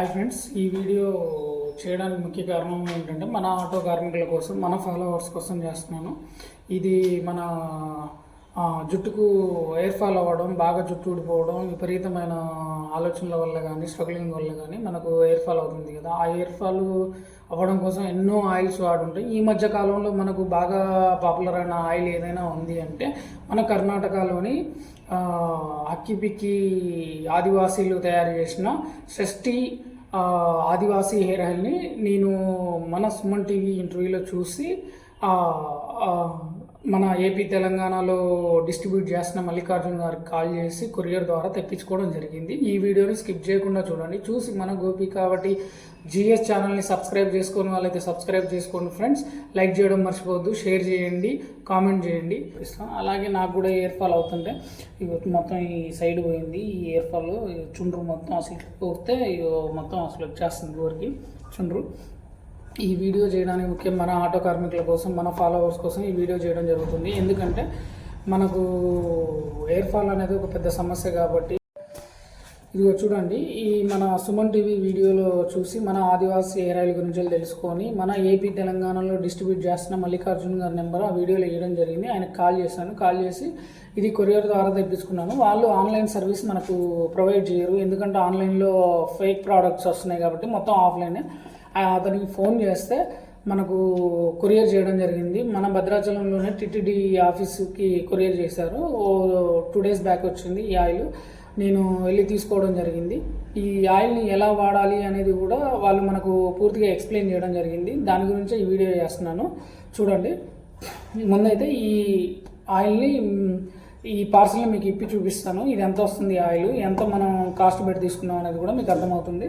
Hi friends ఈ video చేయడానికి ముఖ్య కారణం ఏంటంటే మన ఆటో కార్మికుల కోసం మన ఫాలోవర్స్ కోసం చేస్తున్నాను. ఇది మన జుట్టుకు ఎయిర్ ఫాల్ అవ్వడం బాగా జుట్టు ఊడిపోవడం విపరీతమైన ఆలోచనల వల్ల కానీ స్ట్రగ్లింగ్ వల్ల కానీ మనకు ఎయిర్ ఫాల్ అవుతుంది కదా. ఆ ఎయిర్ ఫాల్ అవ్వడం కోసం ఎన్నో ఆయిల్స్ వాడుంటాయి ఈ మధ్య కాలంలో మనకు బాగా పాపులర్ అయిన ఆయిల్ ఏదైనా ఉంది అంటే మన కర్ణాటకలోని అక్కిపిక్కి ఆదివాసీలు తయారు చేసిన షష్ఠి ఆదివాసీ హెయిర్ ఆయిల్ని నేను మన సుమన్ టీవీ ఇంటర్వ్యూలో చూసి మన ఏపీ తెలంగాణలో డిస్ట్రిబ్యూట్ చేస్తున్న మల్లికార్జున్ గారికి కాల్ చేసి కొరియర్ ద్వారా తెప్పించుకోవడం జరిగింది. ఈ వీడియోని స్కిప్ చేయకుండా చూడండి. చూసి మన గోపి కాబట్టి జిఎస్ ఛానల్ని సబ్స్క్రైబ్ చేసుకొని వాళ్ళైతే సబ్స్క్రైబ్ చేసుకోండి ఫ్రెండ్స్. లైక్ చేయడం మర్చిపోవద్దు. షేర్ చేయండి. కామెంట్ చేయండి. అలాగే నాకు కూడా ఇయర్ ఫాల్ అవుతుంటే మొత్తం ఈ సైడ్ పోయింది. ఈ ఇయర్ ఫాల్ చుండ్రు మొత్తం అసలు పోతే ఇగో మొత్తం అసలు వచ్చేస్తుంది ఊరికి. చుండ్రు. ఈ వీడియో చేయడానికి ముఖ్యం మన ఆటో కార్మికుల కోసం మన ఫాలోవర్స్ కోసం ఈ వీడియో చేయడం జరుగుతుంది. ఎందుకంటే మనకు ఎయిర్ ఫాల్ అనేది ఒక పెద్ద సమస్య కాబట్టి ఇదిగో చూడండి ఈ మన సుమన్ టీవీ వీడియోలో చూసి మన ఆదివాసీ ఎయిర్ ఆయిల్ గురించి తెలుసుకొని మన ఏపీ తెలంగాణలో డిస్ట్రిబ్యూట్ చేస్తున్న మల్లికార్జున్ గారి నెంబర్ ఆ వీడియోలో వేయడం జరిగింది. ఆయనకు కాల్ చేశాను. కాల్ చేసి ఇది కొరియర్ ద్వారా తెప్పించుకున్నాను. వాళ్ళు ఆన్లైన్ సర్వీస్ మనకు ప్రొవైడ్ చేయరు. ఎందుకంటే ఆన్లైన్లో ఫేక్ ప్రోడక్ట్స్ వస్తున్నాయి కాబట్టి మొత్తం ఆఫ్లైనే అతనికి ఫోన్ చేస్తే మనకు కొరియర్ చేయడం జరిగింది. మన భద్రాచలంలోనే టిటిడి ఆఫీస్కి కొరియర్ చేశారు. ఓ టూ డేస్ బ్యాక్ వచ్చింది ఈ ఆయిల్. నేను వెళ్ళి తీసుకోవడం జరిగింది. ఈ ఆయిల్ని ఎలా వాడాలి అనేది కూడా వాళ్ళు మనకు పూర్తిగా ఎక్స్ప్లెయిన్ చేయడం జరిగింది. దాని గురించి ఈ వీడియో చేస్తున్నాను. చూడండి. ముందైతే ఈ ఆయిల్ని ఈ పార్సల్ని మీకు ఇప్పి చూపిస్తాను. ఇది ఎంత వస్తుంది ఆయిల్? ఎంత మనం కాస్ట్ పెట్టి తీసుకున్నాం అనేది కూడా మీకు అర్థమవుతుంది.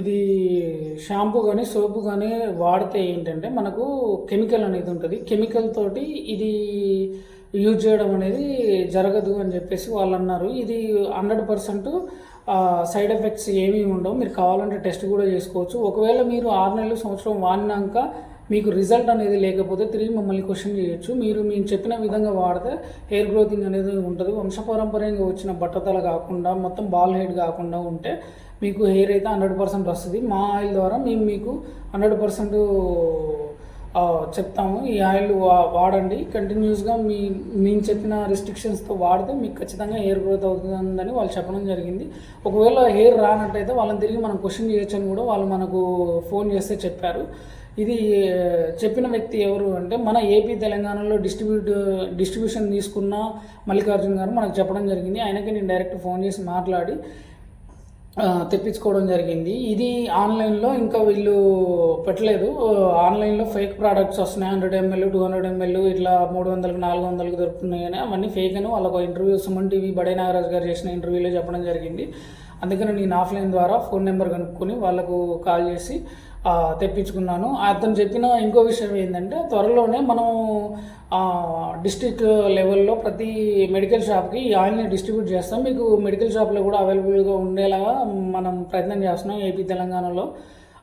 ఇది షాంపూ కానీ సోపు కానీ వాడితే ఏంటంటే మనకు కెమికల్ అనేది ఉంటుంది. కెమికల్ తోటి ఇది యూజ్ చేయడం అనేది జరగదు అని చెప్పేసి వాళ్ళు అన్నారు. ఇది హండ్రెడ్ పర్సెంట్ సైడ్ ఎఫెక్ట్స్ ఏమీ ఉండవు. మీరు కావాలంటే టెస్ట్ కూడా చేసుకోవచ్చు. ఒకవేళ మీరు ఆరు నెలలు సంవత్సరం వాడినాక మీకు రిజల్ట్ అనేది లేకపోతే తిరిగి మమ్మల్ని క్వశ్చన్ చేయొచ్చు. మీరు మేము చెప్పిన విధంగా వాడితే హెయిర్ గ్రోతింగ్ అనేది ఉంటుంది. వంశపారంపర్యంగా వచ్చిన బట్టతల కాకుండా మొత్తం బాల్ హెడ్ కాకుండా ఉంటే మీకు హెయిర్ అయితే హండ్రెడ్ పర్సెంట్ వస్తుంది. మా ఆయిల్ ద్వారా మేము మీకు హండ్రెడ్ పర్సెంట్ చెప్తాము. ఈ ఆయిల్ వా వాడండి. కంటిన్యూస్గా మీ మేము చెప్పిన రిస్ట్రిక్షన్స్తో వాడితే మీకు ఖచ్చితంగా హెయిర్ గ్రోత్ అవుతుందని వాళ్ళు చెప్పడం జరిగింది. ఒకవేళ హెయిర్ రానట్టయితే వాళ్ళని తిరిగి మనం క్వశ్చన్ చేయొచ్చు అని కూడా వాళ్ళు మనకు ఫోన్ చేస్తే చెప్పారు. ఇది చెప్పిన వ్యక్తి ఎవరు అంటే మన ఏపీ తెలంగాణలో డిస్ట్రిబ్యూట్ డిస్ట్రిబ్యూషన్ తీసుకున్న మల్లికార్జున్ గారు మనకు చెప్పడం జరిగింది. ఆయనకి నేను డైరెక్ట్ ఫోన్ చేసి మాట్లాడి తెప్పించుకోవడం జరిగింది. ఇది ఆన్లైన్లో ఇంకా వీళ్ళు పెట్టలేదు. ఆన్లైన్లో ఫేక్ ప్రోడక్ట్స్ వస్తున్నాయి. Hundred M L two hundred M L ఇట్లా మూడు వందలకు నాలుగు వందలకు దొరుకుతున్నాయి అని అవన్నీ ఫేక్ అని వాళ్ళకు ఇంటర్వ్యూ సుమన్ టీవీ బడే నాగరాజ్ గారు చేసిన ఇంటర్వ్యూలో చెప్పడం జరిగింది. అందుకని నేను ఆఫ్లైన్ ద్వారా ఫోన్ నెంబర్ కనుక్కొని వాళ్ళకు కాల్ చేసి తెప్పించుకున్నాను. అతను చెప్పిన ఇంకో విషయం ఏంటంటే త్వరలోనే మనం డిస్ట్రిక్ట్ లెవెల్లో ప్రతి మెడికల్ షాప్కి ఈ ఆయిల్ని డిస్ట్రిబ్యూట్ చేస్తాం. మీకు మెడికల్ షాప్లో కూడా అవైలబుల్గా ఉండేలాగా మనం ప్రయత్నం చేస్తున్నాం ఏపీ తెలంగాణలో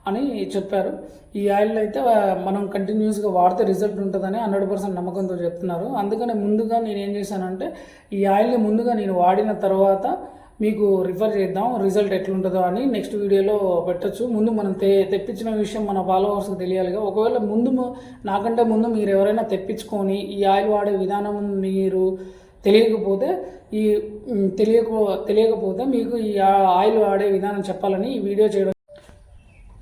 అని చెప్పారు. ఈ ఆయిల్ అయితే మనం కంటిన్యూస్గా వాడితే రిజల్ట్ ఉంటుందని హండ్రెడ్ పర్సెంట్ నమ్మకంతో చెప్తున్నారు. అందుకని ముందుగా నేను ఏం చేశానంటే ఈ ఆయిల్ని ముందుగా నేను వాడిన తర్వాత మీకు రిఫర్ చేద్దాం రిజల్ట్ ఎట్లుంటుందో అని నెక్స్ట్ వీడియోలో పెట్టొచ్చు. ముందు మనం తె తెప్పించిన విషయం మన ఫాలోవర్స్కి తెలియాలిగా. ఒకవేళ ముందు నాకంటే ముందు మీరు ఎవరైనా తెప్పించుకొని ఈ ఆయిల్ వాడే విధానం మీరు తెలియకపోతే ఈ తెలియక తెలియకపోతే మీకు ఈ ఆయిల్ వాడే విధానం చెప్పాలని ఈ వీడియో చేయడం.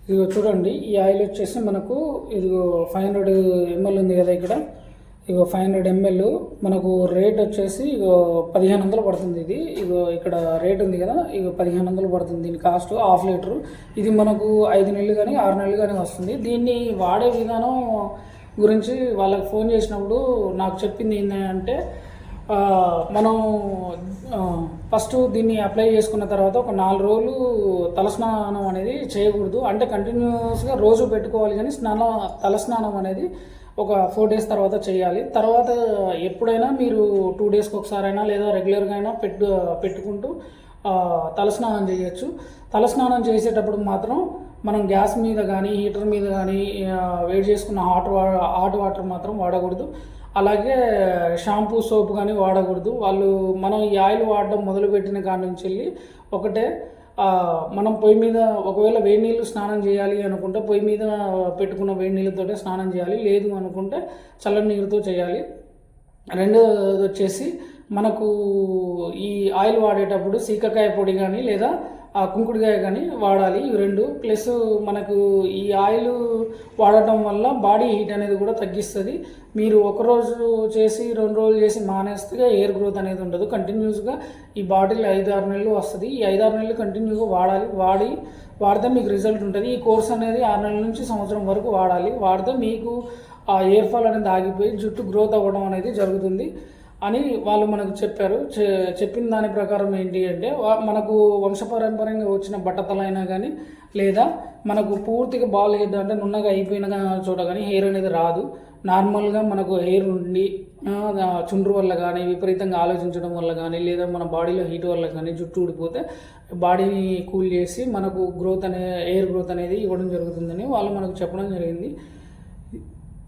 ఇదిగో చూడండి ఈ ఆయిల్ వచ్చేసి మనకు ఇదిగో ఫైవ్ హండ్రెడ్ ఎంఎల్ ఉంది కదా ఇక్కడ. ఇగో ఫైవ్ హండ్రెడ్ ఎంఎల్ మనకు రేట్ వచ్చేసి ఇగో పదిహేను వందలు పడుతుంది ఇది. ఇగో ఇక్కడ రేట్ ఉంది కదా ఇగో పదిహేను వందలు పడుతుంది దీని కాస్ట్ హాఫ్ లీటర్ ఇది మనకు ఐదు నెలలు కానీ ఆరు నెలలు కానీ వస్తుంది. దీన్ని వాడే విధానం గురించి వాళ్ళకి ఫోన్ చేసినప్పుడు నాకు చెప్పింది ఏంటంటే మనం ఫస్ట్ దీన్ని అప్లై చేసుకున్న తర్వాత ఒక నాలుగు రోజులు తలస్నానం అనేది చేయకూడదు. అంటే కంటిన్యూస్గా రోజు పెట్టుకోవాలి కానీ స్నానం తలస్నానం అనేది ఒక ఫోర్ డేస్ తర్వాత చేయాలి. తర్వాత ఎప్పుడైనా మీరు టూ డేస్కి ఒకసారైనా లేదా రెగ్యులర్గా అయినా పెట్టు పెట్టుకుంటూ తలస్నానం చేయొచ్చు. తలస్నానం చేసేటప్పుడు మాత్రం మనం గ్యాస్ మీద కానీ హీటర్ మీద కానీ వేడి చేసుకున్న హాట్ వా హాట్ వాటర్ మాత్రం వాడకూడదు. అలాగే షాంపూ సోప్ కానీ వాడకూడదు. వాళ్ళు మనం ఈ ఆయిల్ వాడడం మొదలుపెట్టిన కాడ నుంచి వెళ్ళి ఒకటే మనం పొయ్యి మీద ఒకవేళ వేడి నీళ్ళు స్నానం చేయాలి అనుకుంటే పొయ్యి మీద పెట్టుకున్న వేడి నీళ్ళతో స్నానం చేయాలి. లేదు అనుకుంటే చల్లని నీరుతో చేయాలి. రెండోది వచ్చేసి మనకు ఈ ఆయిల్ వాడేటప్పుడు సీకకాయ పొడి కానీ లేదా ఆ కానీ వాడాలి. ఇవి రెండు. ప్లస్ మనకు ఈ ఆయిల్ వాడటం వల్ల బాడీ హీట్ అనేది కూడా తగ్గిస్తుంది. మీరు ఒక రోజు చేసి రెండు రోజులు చేసి మానేస్తే ఎయిర్ గ్రోత్ అనేది ఉండదు. కంటిన్యూస్గా ఈ బాటిల్ ఐదు ఆరు నెలలు వస్తుంది. ఈ ఐదు ఆరు నెలలు కంటిన్యూగా వాడాలి. వాడి వాడితే మీకు రిజల్ట్ ఉంటుంది. ఈ కోర్స్ అనేది ఆరు నెలల నుంచి సంవత్సరం వరకు వాడాలి. వాడితే మీకు ఆ ఎయిర్ ఫాల్ అనేది ఆగిపోయి జుట్టు గ్రోత్ అవ్వడం అనేది జరుగుతుంది. అని వాళ్ళు మనకు చెప్పారు. చె- చెప్పిన దాని ప్రకారం ఏంటి అంటే మనకు వంశపారంపర్యంగా వచ్చిన బట్టతలైనా కానీ లేదా మనకు పూర్తిగా బాగాలేదు అంటే నున్నగా అయిపోయిన చోట కానీ హెయిర్ అనేది రాదు. నార్మల్గా మనకు హెయిర్ ఉండి చుండ్రు వల్ల కానీ విపరీతంగా ఆలోచించడం వల్ల కానీ లేదా మన బాడీలో హీట్ వల్ల కానీ జుట్టు ఊడిపోతే బాడీని కూల్ చేసి మనకు గ్రోత్ అనే హెయిర్ గ్రోత్ అనేది ఇవ్వడం జరుగుతుందని వాళ్ళు మనకు చెప్పడం జరిగింది.